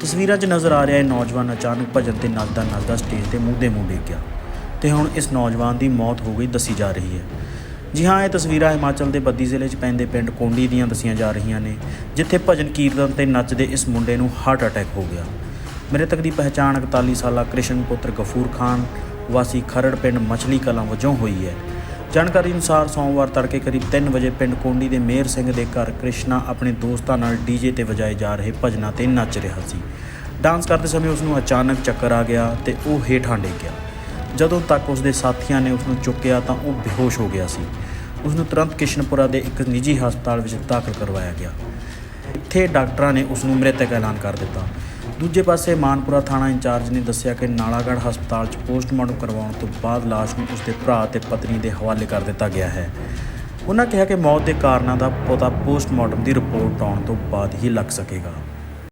ਤਸਵੀਰਾਂ 'ਚ ਨਜ਼ਰ ਆ ਰਿਹਾ ਇਹ ਨੌਜਵਾਨ ਅਚਾਨਕ ਭਜਨ ਤੇ ਨੱਚਦਾ ਨੱਚਦਾ ਸਟੇਜ ਤੇ ਮੂੰਹ ਦੇ ਮੂੰਹ ਡਿੱਗ ਗਿਆ ਤੇ ਹੁਣ ਇਸ ਨੌਜਵਾਨ ਦੀ ਮੌਤ ਹੋ ਗਈ, ਦੱਸੀ ਜਾ ਰਹੀ ਹੈ। ਜੀ ਹਾਂ, ਇਹ ਤਸਵੀਰਾਂ ਹਿਮਾਚਲ ਦੇ ਬੱਦੀ ਜ਼ਿਲ੍ਹੇ 'ਚ ਪੈਂਦੇ ਪਿੰਡ ਕੋਂਡੀ ਦੀਆਂ ਦੱਸੀਆਂ ਜਾ ਰਹੀਆਂ ਨੇ, ਜਿੱਥੇ ਭਜਨ ਕੀਰਤਨ ਤੇ ਨੱਚਦੇ ਇਸ ਮੁੰਡੇ ਨੂੰ ਹਾਰਟ ਅਟੈਕ ਹੋ ਗਿਆ। ਮ੍ਰਿਤਕ ਦੀ ਪਹਿਚਾਣ 41 ਸਾਲਾ ਕ੍ਰਿਸ਼ਨ ਪੁੱਤਰ ਗਫੂਰ ਖਾਨ, ਵਾਸੀ ਖਰੜ ਪਿੰਡ ਮਛਲੀ ਕਲਾਂ ਵਜੋਂ ਹੋਈ ਹੈ। ਜਾਣਕਾਰੀ ਅਨੁਸਾਰ ਸੋਮਵਾਰ ਤੜਕੇ ਕਰੀਬ 3 ਵਜੇ ਪਿੰਡ ਕੋਂਡੀ ਦੇ ਮੇਰ ਸਿੰਘ ਦੇ ਘਰ ਕ੍ਰਿਸ਼ਨਾ ਆਪਣੇ ਦੋਸਤਾਂ ਨਾਲ ਡੀਜੇ ਤੇ ਵਜਾਏ ਜਾ ਰਹੇ ਭਜਨਾਂ ਤੇ ਨੱਚ ਰਿਹਾ ਸੀ। ਡਾਂਸ ਕਰਦੇ ਸਮੇਂ ਉਸ ਨੂੰ ਅਚਾਨਕ ਚੱਕਰ ਆ ਗਿਆ ਤੇ ਉਹ ਹੇਠਾਂ ਡਿੱਗ ਗਿਆ। ਜਦੋਂ ਤੱਕ ਉਸ ਦੇ ਸਾਥੀਆਂ ਨੇ ਉਸ ਨੂੰ ਚੁੱਕਿਆ ਤਾਂ ਉਹ ਬੇਹੋਸ਼ ਹੋ ਗਿਆ ਸੀ। ਉਸ ਨੂੰ ਤੁਰੰਤ ਕਿਸ਼ਨਪੁਰਾ ਦੇ ਇੱਕ ਨਿੱਜੀ ਹਸਪਤਾਲ ਵਿੱਚ ਦਾਖਲ ਕਰਵਾਇਆ ਗਿਆ। ਇੱਥੇ ਡਾਕਟਰਾਂ ਨੇ ਉਸ ਨੂੰ ਮ੍ਰਿਤਕ ਐਲਾਨ ਕਰ ਦਿੱਤਾ। ਦੂਜੇ ਪਾਸੇ ਮਾਨਪੁਰਾ ਥਾਣਾ ਇੰਚਾਰਜ ਨੇ ਦੱਸਿਆ ਕਿ ਨਾਲਾਗੜ੍ਹ ਹਸਪਤਾਲ 'ਚ ਪੋਸਟਮਾਰਟਮ ਕਰਵਾਉਣ ਤੋਂ ਬਾਅਦ ਲਾਸ਼ ਨੂੰ ਉਸ ਦੇ ਭਰਾ ਤੇ ਪਤਨੀ ਦੇ ਹਵਾਲੇ ਕਰ ਦਿੱਤਾ ਗਿਆ ਹੈ। ਉਹਨਾਂ ਕਿਹਾ ਕਿ ਮੌਤ ਦੇ ਕਾਰਨਾਂ ਦਾ ਪਤਾ ਪੋਸਟਮਾਰਟਮ ਦੀ ਰਿਪੋਰਟ ਆਉਣ ਤੋਂ ਬਾਅਦ ਹੀ ਲੱਗ ਸਕੇਗਾ।